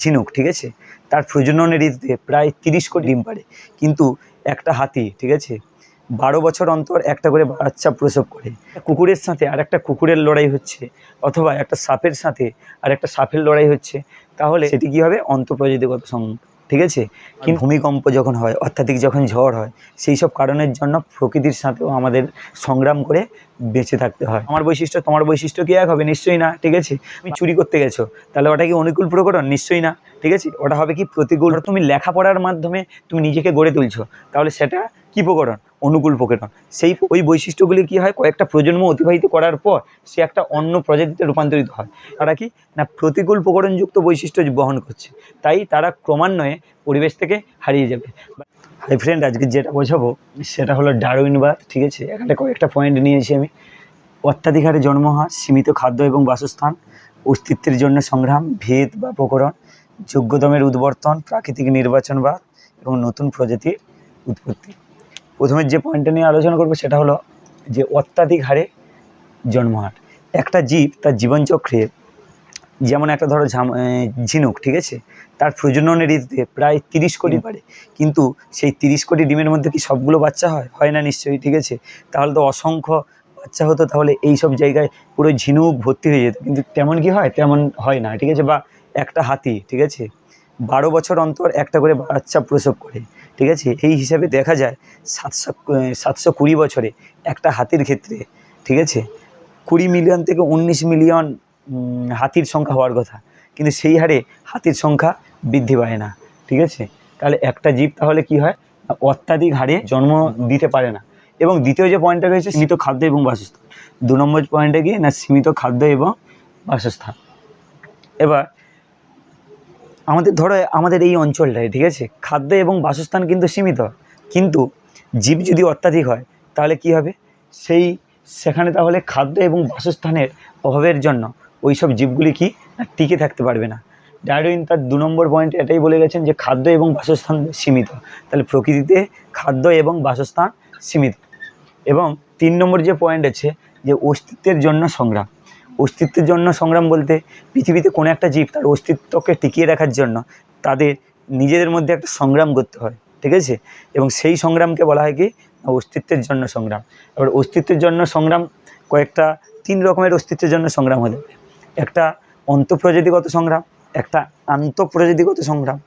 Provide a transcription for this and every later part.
ঝিনুক ঠিক আছে? তার প্রজননের ঋতুতে প্রায় তিরিশ কোটি ডিম পাড়ে। কিন্তু একটা হাতি ঠিক আছে? বারো বছর অন্তর একটা করে বাচ্চা প্রসব করে। কুকুরের সাথে আর একটা কুকুরের লড়াই হচ্ছে অথবা একটা সাপের সাথে আর একটা সাপের লড়াই হচ্ছে তাহলে সেটি কী হবে? অন্তঃপ্রজাতিগত সংঘাত ঠিক আছে? কিন্তু ভূমিকম্প যখন হয় অত্যাধিক যখন ঝড় হয় সেই সব কারণের জন্য প্রকৃতির সাথেও আমাদের সংগ্রাম করে বেঁচে থাকতে হয়। আমার বৈশিষ্ট্য, তোমার বৈশিষ্ট্য কি এক হবে? নিশ্চয়ই না, ঠিক আছে? তুমি চুরি করতে গেছো, তাহলে ওটা কি অনুকূল প্রকরণ নিশ্চয়ই না, ঠিক আছে? ওটা হবে কি প্রতিকূল? তুমি লেখাপড়ার মাধ্যমে তুমি নিজেকে গড়ে তুলছো, তাহলে সেটা কি প্রকরণ অনুকূল প্রকরণ সেই ওই বৈশিষ্ট্যগুলি কি হয়? কয়েকটা প্রজন্ম অতিবাহিত করার পর সে একটা অন্য প্রজাতিতে রূপান্তরিত হয়। তারা কি? না, প্রতিকূল প্রকরণযুক্ত বৈশিষ্ট্য বহন করছে। তাই তারা ক্রমান্বয়ে পরিবেশ থেকে হারিয়ে যাবে। হাই ফ্রেন্ড আজকে যেটা বোঝাবো, সেটা হলো ডারউইনবাদ ঠিক আছে? এখানে কয়েকটা পয়েন্ট নিয়েছি আমি। অত্যাধিক হারে জন্ম হওয়া, সীমিত খাদ্য এবং বাসস্থান, অস্তিত্বের জন্য সংগ্রাম, ভেদ বা প্রকরণ, যোগ্যতমের উদ্বর্তন, প্রাকৃতিক নির্বাচনবাদ এবং নতুন প্রজাতির উৎপত্তি। প্রথমে যে পয়েন্টটা নিয়ে আলোচনা করব, সেটা হলো যে অত্যাধিক হারে জন্মহার একটা জীব তার জীবনচক্রে যেমন একটা ধরো ঝাম ঝিনুক ঠিক আছে? তার প্রজননের ঋতুতে প্রায় তিরিশ কোটি পারে কিন্তু সেই তিরিশ কোটি ডিমের মধ্যে কি সবগুলো বাচ্চা হয়? হয় না নিশ্চয়ই ঠিক আছে? তাহলে তো অসংখ্য বাচ্চা হতো তাহলে এই সব জায়গায় পুরো ঝিনুক ভর্তি হয়ে যেত। কিন্তু তেমন কি হয়? তেমন হয় না ঠিক আছে? বা একটা হাতি ঠিক আছে? বারো বছর অন্তর একটা করে বাচ্চা প্রসব করে ঠিক আছে? এই হিসাবে দেখা যায় সাতশো সাতশো কুড়ি বছরে একটা হাতির ক্ষেত্রে ঠিক আছে? কুড়ি মিলিয়ন থেকে উনিশ মিলিয়ন হাতির সংখ্যা হওয়ার কথা। কিন্তু সেই হারে হাতির সংখ্যা বৃদ্ধি পায় না, ঠিক আছে? তাহলে একটা জীব তাহলে কি হয়? অত্যাধিক হারে জন্ম দিতে পারে না। এবং দ্বিতীয় যে পয়েন্টটা রয়েছে, সীমিত খাদ্য এবং বাসস্থান। দু নম্বর পয়েন্টে কি না, সীমিত খাদ্য এবং বাসস্থান। এবার, আমাদের, ধরো আমাদের এই অঞ্চলটায়, ঠিক আছে? খাদ্য এবং বাসস্থান কিন্তু সীমিত। কিন্তু জীব যদি অত্যাধিক হয়, তাহলে কি হবে? সেই, সেখানে তাহলে খাদ্য এবং বাসস্থানের অভাবের জন্য ওই সব জীবগুলি কি না টিকে থাকতে পারবে না। ডারউইন তার দু নম্বর পয়েন্টে এটাই বলে গেছেন যে খাদ্য এবং বাসস্থান সীমিত। তাহলে প্রকৃতিতে খাদ্য এবং বাসস্থান সীমিত। এবং তিন নম্বর যে পয়েন্ট আছে যে অস্তিত্বের জন্য সংগ্রাম। অস্তিত্বের জন্য সংগ্রাম বলতে পৃথিবীতে কোনো একটা জীব তার অস্তিত্বকে টিকিয়ে রাখার জন্য তাদের নিজেদের মধ্যে একটা সংগ্রাম করতে হয়, ঠিক আছে? এবং সেই সংগ্রামকে বলা হয় কি? অস্তিত্বের জন্য সংগ্রাম। এবার অস্তিত্বের জন্য সংগ্রাম কয়েকটা তিন রকমের অস্তিত্বের জন্য সংগ্রাম হতে পারে। একটা অন্তঃপ্রজাতিগত সংগ্রাম, একটা আন্তঃপ্রজাতিগত সংগ্রাম।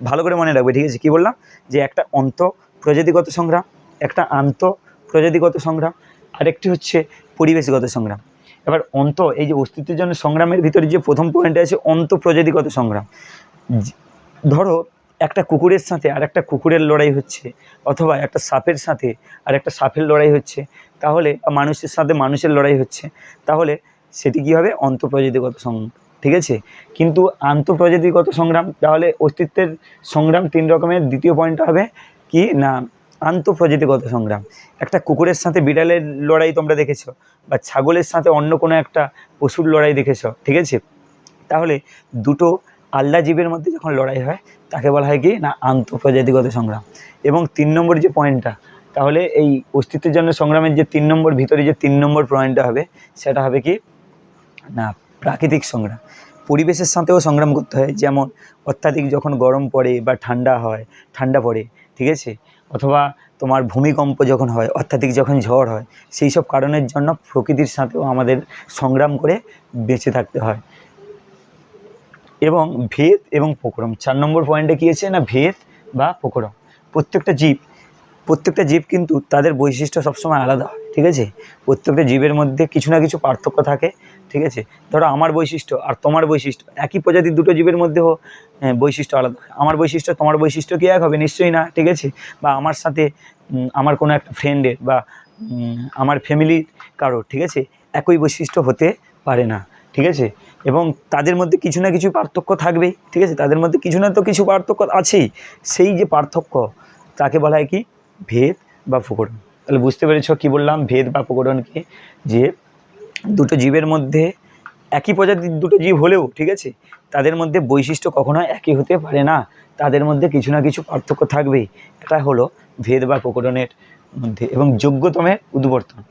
ভালো করে মনে রাখবে, ঠিক আছে? কী বললাম? যে একটা অন্তঃপ্রজাতিগত সংগ্রাম, একটা আন্তঃপ্রজাতিগত সংগ্রাম, আরেকটি হচ্ছে পরিবেশগত সংগ্রাম। এবার অন্ত, এই যে অস্তিত্বের জন্য সংগ্রামের ভিতরে যে প্রথম পয়েন্টে আছে অন্তঃপ্রজাতিগত সংগ্রাম। ধরো, একটা কুকুরের সাথে আর একটা কুকুরের লড়াই হচ্ছে, অথবা একটা সাপের সাথে আর একটা সাপের লড়াই হচ্ছে, তাহলে, মানুষের সাথে মানুষের লড়াই হচ্ছে, তাহলে সেটি কী হবে? অন্তঃপ্রজাতিগত সংগ্রাম ঠিক আছে? কিন্তু আন্তঃপ্রজাতিগত সংগ্রাম, তাহলে অস্তিত্বের সংগ্রাম তিন রকমের। দ্বিতীয় পয়েন্টটা হবে কি? না, আন্তঃপ্রজাতিগত সংগ্রাম। একটা কুকুরের সাথে বিড়ালের লড়াই তোমরা দেখেছ, বা ছাগলের সাথে অন্য কোনো একটা পশুর লড়াই দেখেছ, ঠিক আছে? তাহলে দুটো আল্লা জীবের মধ্যে যখন লড়াই হয়, তাকে বলা হয় কি? না, আন্তঃপ্রজাতিগত সংগ্রাম। এবং তিন নম্বর যে পয়েন্টটা তাহলে এই অস্তিত্বের জন্য সংগ্রামের যে তিন নম্বর, ভিতরে যে তিন নম্বর পয়েন্টটা হবে, সেটা হবে কি? না, প্রাকৃতিক সংগ্রাম। পরিবেশের সাথেও সংগ্রাম করতে হয়। যেমন অত্যাধিক যখন গরম পড়ে বা ঠান্ডা হয়, ঠান্ডা পড়ে, ঠিক আছে? অথবা তোমার ভূমিকম্প যখন হয়, অত্যাধিক যখন ঝড় হয়, সেই সব কারণের জন্য প্রকৃতির সাথেও আমাদের সংগ্রাম করে বেঁচে থাকতে হয়। এবং ভেদ এবং প্রকরম। চার নম্বর পয়েন্টে কী আছে না, ভেদ বা প্রকরম? প্রত্যেকটা জীব প্রত্যেকটা জীব কিন্তু তাদের বৈশিষ্ট্য সবসময় আলাদা। হয় ঠিক আছে? প্রত্যেকটা জীবের মধ্যে কিছু না কিছু পার্থক্য থাকে ঠিক আছে? ধরো আমার বৈশিষ্ট্য আর তোমার বৈশিষ্ট্য একই প্রজাতির দুটো জীবের মধ্যেও আহ, বৈশিষ্ট্য আলাদা। আমার বৈশিষ্ট্য তোমার বৈশিষ্ট্য কি এক হবে? নিশ্চয়ই না ঠিক আছে? বা আমার সাথে আমার কোনো একটা ফ্রেন্ডের বা আমার ফ্যামিলির কারোর ঠিক আছে? একই বৈশিষ্ট্য হতে পারে না ঠিক আছে? এবং তাদের মধ্যে কিছু না কিছু পার্থক্য থাকবেই ঠিক আছে? তাদের মধ্যে কিছু না তো কিছু পার্থক্য আছেই। সেই যে পার্থক্য তাকে বলা হয় কি? ভেদ বা প্রকরণ তাহলে বুঝতে পেরেছ কি বললাম? ভেদ বা প্রকরণ কি? যে দুটো জীবের মধ্যে একই প্রজাতির দুটো জীব হলেও, ঠিক আছে? তাদের মধ্যে বৈশিষ্ট্য কখনো একই হতে পারে না। তাদের মধ্যে কিছু না কিছু পার্থক্য থাকবেই। এটা হলো ভেদ বা প্রকরণের মধ্যে এবং যোগ্যতমের উদ্বর্তন।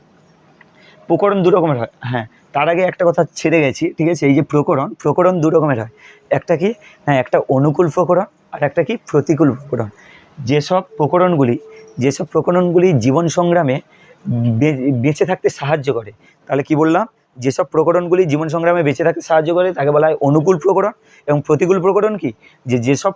প্রকরণ দু রকমের হয়। হ্যাঁ তার আগে একটা কথা ছেড়ে গেছি, ঠিক আছে? এই যে প্রকরণ প্রকরণ দু রকমের হয়। একটা কি? হ্যাঁ একটা অনুকূল প্রকরণ আর একটা কি? প্রতিকূল প্রকরণ যেসব প্রকরণগুলি যেসব প্রকরণগুলি জীবন সংগ্রামে বেঁচে থাকতে সাহায্য করে, তাহলে কি বললাম? যেসব প্রকরণগুলি জীবন সংগ্রামে বেঁচে থাকতে সাহায্য করে, তাকে বলা হয় অনুকূল প্রকরণ এবং প্রতিকূল প্রকরণ কি? যে যেসব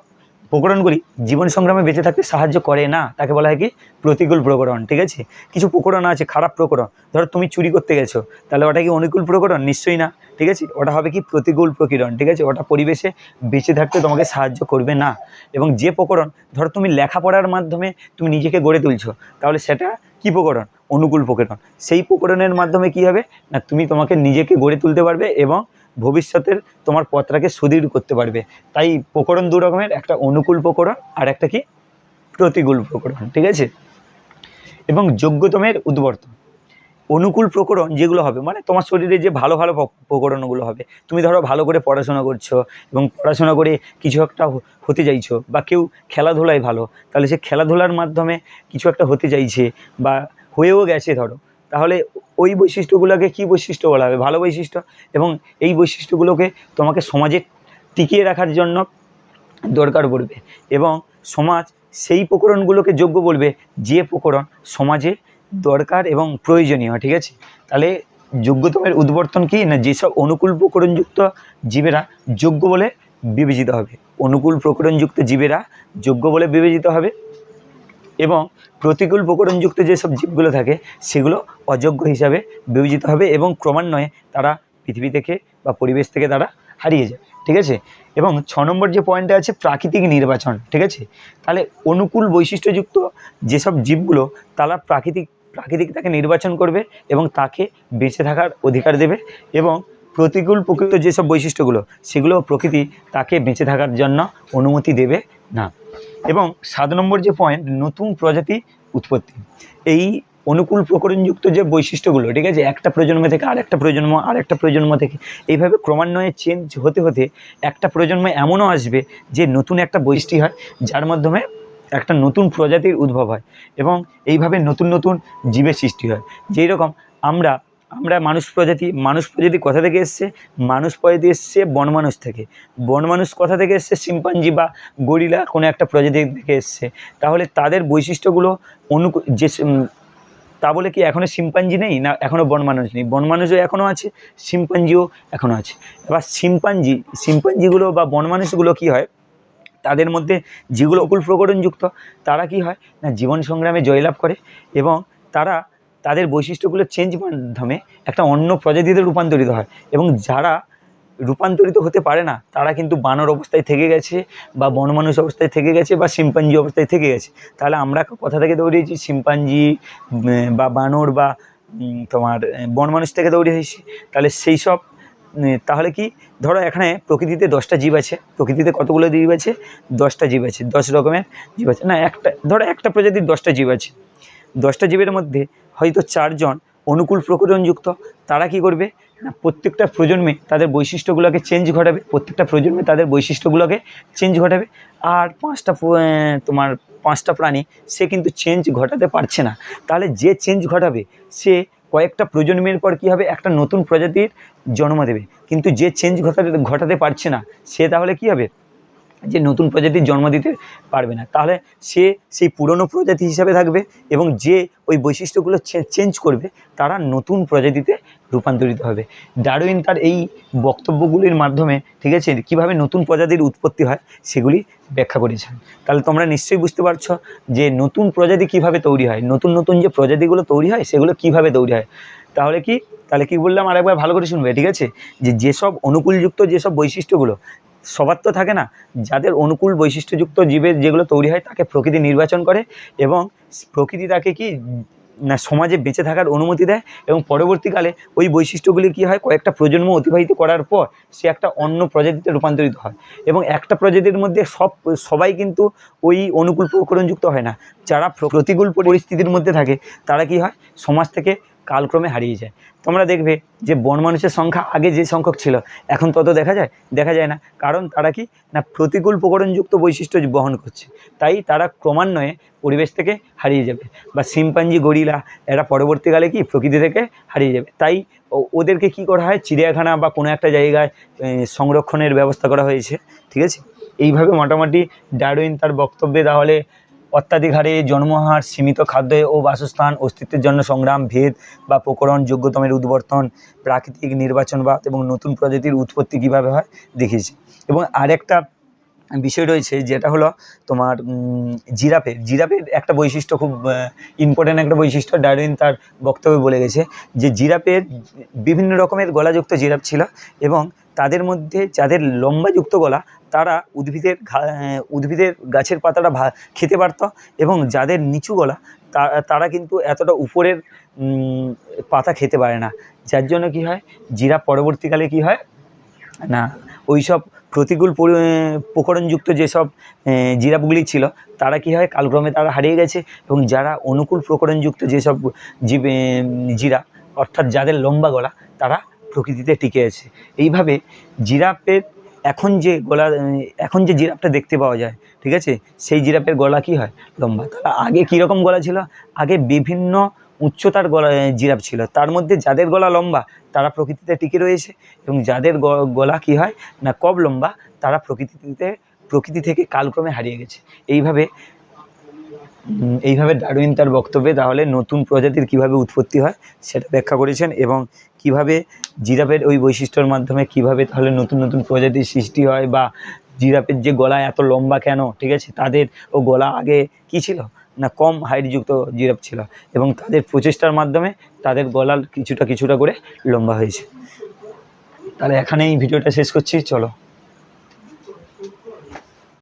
প্রকরণগুলি জীবন সংগ্রামে বেঁচে থাকতে সাহায্য করে না, তাকে বলা হয় কি? প্রতিকূল প্রকরণ, ঠিক আছে? কিছু প্রকরণ আছে, খারাপ প্রকরণ। ধরো তুমি চুরি করতে গেছো, তাহলে ওটা কি অনুকূল প্রকরণ? নিশ্চয়ই না, ঠিক আছে? ওটা হবে কি প্রতিকূল প্রকরণ, ঠিক আছে? ওটা পরিবেশে বেঁচে থাকতে তোমাকে সাহায্য করবে না। এবং যে প্রকরণ, ধরো তুমি লেখাপড়ার মাধ্যমে তুমি নিজেকে গড়ে তুলছো, তাহলে সেটা কি প্রকরণ? অনুকূল প্রকরণ। সেই প্রকরণের মাধ্যমে কি হবে? না, তুমি তোমাকে নিজেকে গড়ে তুলতে পারবে এবং ভবিষ্যতের তোমার পথটাকে সুদৃঢ় করতে পারবে। তাই প্রকরণ দু রকমের, একটা অনুকূল প্রকরণ আর একটা কি? প্রতিকূল প্রকরণ, ঠিক আছে? এবং যোগ্যতমের উদ্বর্তন। অনুকূল প্রকরণ যেগুলো হবে মানে তোমার শরীরে যে ভালো ভালো প্রকরণগুলো হবে। তুমি ধরো ভালো করে পড়াশোনা করছ এবং পড়াশোনা করে কিছু একটা হতে চাইছো বা কেউ খেলাধুলায় ভালো, তাহলে সে খেলাধুলার মাধ্যমে কিছু একটা হতে চাইছে বা হয়েও গেছে ধরো। তাহলে ওই বৈশিষ্ট্যগুলোকে কী বৈশিষ্ট্য বলা হবে? ভালো বৈশিষ্ট্য এবং এই বৈশিষ্ট্যগুলোকে তোমাকে সমাজে টিকিয়ে রাখার জন্য দরকার পড়বে এবং সমাজ সেই প্রকরণগুলোকে যোগ্য বলবে যে প্রকরণ সমাজে দরকার এবং প্রয়োজনীয়, ঠিক আছে? তাহলে যোগ্যতমের উদ্বর্তন কি? না যেসব অনুকূল প্রকরণযুক্ত জীবেরা যোগ্য বলে বিবেচিত হবে? অনুকূল প্রকরণযুক্ত জীবেরা যোগ্য বলে বিবেচিত হবে? এবং প্রতিকূল প্রকরণযুক্ত যেসব জীবগুলো থাকে, সেগুলো অযোগ্য হিসাবে বিবেচিত হবে এবং ক্রমান্বয়ে তারা পৃথিবী থেকে বা পরিবেশ থেকে তারা হারিয়ে যাবে, ঠিক আছে? এবং ছ নম্বর যে পয়েন্টটা আছে, প্রাকৃতিক নির্বাচন, ঠিক আছে? তাহলে অনুকূল বৈশিষ্ট্যযুক্ত যেসব জীবগুলো, তারা প্রাকৃতিক প্রাকৃতিক তাকে নির্বাচন করবে এবং তাকে বেঁচে থাকার অধিকার দেবে এবং প্রতিকূল প্রকৃত যেসব বৈশিষ্ট্যগুলো, সেগুলো প্রকৃতি তাকে বেঁচে থাকার জন্য অনুমতি দেবে না। এবং সাত নম্বর যে পয়েন্ট নতুন প্রজাতি উৎপত্তি। এই অনুকূল প্রকরণযুক্ত যে বৈশিষ্ট্যগুলো, ঠিক আছে, একটা প্রজন্ম থেকে আরেকটা প্রজন্ম আরেকটা প্রজন্ম থেকে, এইভাবে ক্রমান্বয়ে চেঞ্জ হতে হতে একটা প্রজন্ম এমনও আসবে যে নতুন একটা বৈশিষ্ট্য হয়, যার মাধ্যমে একটা নতুন প্রজাতির উদ্ভব হয় এবং এইভাবে নতুন নতুন জীবের সৃষ্টি হয়। যেই রকম আমরা আমরা মানুষ প্রজাতি মানুষ প্রজাতি কোথা থেকে এসছে? মানুষ প্রজাতি এসছে বনমানুষ থেকে। বনমানুষ কোথা থেকে এসছে? শিম্পাঞ্জি বা গরিলা কোনো একটা প্রজাতি থেকে এসছে। তাহলে তাদের বৈশিষ্ট্যগুলো অনু যে তা বলে কি এখনও শিম্পাঞ্জি নেই না এখনও বনমানুষ নেই? বনমানুষও এখনও আছে, শিম্পাঞ্জিও এখনও আছে। এবার শিম্পাঞ্জি, শিম্পাঞ্জিগুলো বা বনমানুষগুলো কী হয়? তাদের মধ্যে যেগুলো অকুল প্রকরণযুক্ত তারা কি হয়? না জীবন সংগ্রামে জয়লাভ করে এবং তারা তাদের বৈশিষ্ট্যগুলো চেঞ্জ মাধ্যমে একটা অন্য প্রজাতিতে রূপান্তরিত হয়। এবং যারা রূপান্তরিত হতে পারে না, তারা কিন্তু বানর অবস্থায় থেকে গেছে বা বনমানুষ অবস্থায় থেকে গেছে বা শিম্পাঞ্জি অবস্থায় থেকে গেছে। তাহলে আমরা কোথা থেকে দৌড়িয়েছি শিম্পাঞ্জি বা বানর বা তোমার বনমানুষ থেকে দৌড়ে হয়েছি তাহলে সেই সব তাহলে কি, ধরো এখানে প্রকৃতিতে দশটা জীব আছে, প্রকৃতিতে কতগুলো জীব আছে? দশটা জীব আছে, দশ রকমের জীব আছে। না, একটা, ধরো একটা প্রজাতির দশটা জীব আছে। দশটা জীবের মধ্যে হয়তো চারজন অনুকূল প্রকরণযুক্ত তারা কি করবে? না, প্রত্যেকটা প্রজন্মে তাদের বৈশিষ্ট্যগুলোকে চেঞ্জ ঘটাবে, প্রত্যেকটা প্রজন্মে তাদের বৈশিষ্ট্যগুলোকে চেঞ্জ ঘটাবে। আর পাঁচটা তোমার পাঁচটা প্রাণী সে কিন্তু চেঞ্জ ঘটাতে পারছে না। তাহলে যে চেঞ্জ ঘটাবে, সে কয়েকটা প্রজন্মের পর কী হবে? একটা নতুন প্রজাতির জন্ম দেবে। কিন্তু যে চেঞ্জ ঘটাতে ঘটাতে পারছে না, সে তাহলে কী হবে? যে নতুন প্রজাতির জন্ম দিতে পারবে না। তাহলে সে সেই পুরনো প্রজাতি হিসাবে থাকবে এবং যে ওই বৈশিষ্ট্যগুলো চেঞ্জ করবে, তারা নতুন প্রজাতিতে রূপান্তরিত হবে। ডারউইন তার এই বক্তব্যগুলির মাধ্যমে, ঠিক আছে, কীভাবে নতুন প্রজাতির উৎপত্তি হয় সেগুলি ব্যাখ্যা করেছেন। তাহলে তোমরা নিশ্চয়ই বুঝতে পারছ যে নতুন প্রজাতি কীভাবে তৈরি হয়, নতুন নতুন যে প্রজাতিগুলো তৈরি হয় সেগুলো কীভাবে তৈরি হয়। তাহলে কি তাহলে কি বললাম আরেকবার ভালো করে শুনবে, ঠিক আছে? যে যেসব অনুকূলযুক্ত যেসব বৈশিষ্ট্যগুলো সবার তো থাকে না। যাদের অনুকূল বৈশিষ্ট্যযুক্ত জীবের যেগুলো তৈরি হয়, তাকে প্রকৃতি নির্বাচন করে এবং প্রকৃতি তাকে কি, না, সমাজে বেঁচে থাকার অনুমতি দেয় এবং পরবর্তীকালে ওই বৈশিষ্ট্যগুলি কী হয়, কয়েকটা প্রজন্ম অতিবাহিত করার পর সে একটা অন্য প্রজাতিতে রূপান্তরিত হয় এবং একটা প্রজাতির মধ্যে সব, সবাই কিন্তু ওই অনুকূল প্রকরণযুক্ত হয় না। যারা প্রতিকূল পরিস্থিতির মধ্যে থাকে, তারা কি হয়, সমাজ থেকে কালক্রমে হারিয়ে যায়। তোমরা দেখবে যে বন মানুষের সংখ্যা আগে যে সংখ্যক ছিল, এখন তত দেখা যায় দেখা যায় না। কারণ তারা কি? না, প্রতিকূল প্রকরণযুক্ত বৈশিষ্ট্য বহন করছে। তাই তারা ক্রমান্বয়ে পরিবেশ থেকে হারিয়ে যাবে। বা শিম্পাঞ্জি, গরিলা, এরা পরবর্তীকালে কি? প্রকৃতি থেকে হারিয়ে যাবে। তাই ওদেরকে কি করা হয়? চিড়িয়াখানা বা কোনো একটা জায়গায় সংরক্ষণের ব্যবস্থা করা হয়েছে। ঠিক আছে? এইভাবে মোটামুটি ডারউইন তার বক্তব্যে তাহলে অত্যাধিক হারে জন্মহার, সীমিত খাদ্য ও বাসস্থান, অস্তিত্বের জন্য সংগ্রাম, ভেদ বা প্রকরণ যোগ্যতমের উদ্বর্তন, প্রাকৃতিক নির্বাচনবাদ এবং নতুন প্রজাতির উৎপত্তি কীভাবে হয় দেখিয়েছে এবং আরেকটা বিষয় রয়েছে যেটা হলো তোমার জিরাফের। জিরাফের একটা বৈশিষ্ট্য খুব ইম্পর্ট্যান্ট একটা বৈশিষ্ট্য, ডারউইন তার বক্তব্যে বলে গেছে যে জিরাফের বিভিন্ন রকমের গলাযুক্ত জিরাফ ছিল এবং তাদের মধ্যে যাদের লম্বাযুক্ত গলা তারা উদ্ভিদের উদ্ভিদের গাছের পাতাটা খেতে পারতো এবং যাদের নিচু গলা তারা কিন্তু এতটা উপরের পাতা খেতে পারে না। যার জন্য কি হয়? জিরাফ পরবর্তীকালে কি হয়? না ওই সব প্রতিকূল পরি- প্রকরণযুক্ত যেসব আহ, জিরাফগুলি ছিল তারা কি হয়? কালক্রমে তারা হারিয়ে গেছে এবং যারা অনুকূল প্রকরণযুক্ত যেসব জীব জিরাফ অর্থাৎ যাদের লম্বা গলা তারা প্রকৃতিতে টিকে আছে। এইভাবে জিরাফের এখন যে গলা, এখন যে জিরাফটা দেখতে পাওয়া যায়, ঠিক আছে? সেই জিরাফের গলা কি হয়? লম্বা। তারা আগে কীরকম গলা ছিল? আগে বিভিন্ন উচ্চতার গলা জিরাফ ছিল। তার মধ্যে যাদের গলা লম্বা, তারা প্রকৃতিতে টিকে রয়েছে এবং যাদের গলা কি হয় না কম লম্বা, তারা প্রকৃতিতে, প্রকৃতি থেকে কালক্রমে হারিয়ে গেছে। এইভাবে এইভাবে ডারউইন তার বক্তব্যে তাহলে নতুন প্রজাতির কীভাবে উৎপত্তি হয় সেটা ব্যাখ্যা করেছেন এবং কীভাবে জিরাফের ওই বৈশিষ্ট্যর মাধ্যমে কীভাবে তাহলে নতুন নতুন প্রজাতির সৃষ্টি হয় বা জিরাফের যে গলা এত লম্বা কেন, ঠিক আছে? তাদের ও গলা আগে কি ছিল? না কম হাইটযুক্ত জিরাফ ছিল এবং তাদের প্রচেষ্টার মাধ্যমে তাদের গলার কিছুটা কিছুটা করে লম্বা হয়েছে। তাহলে এখানেই ভিডিওটা শেষ করছি, চলো।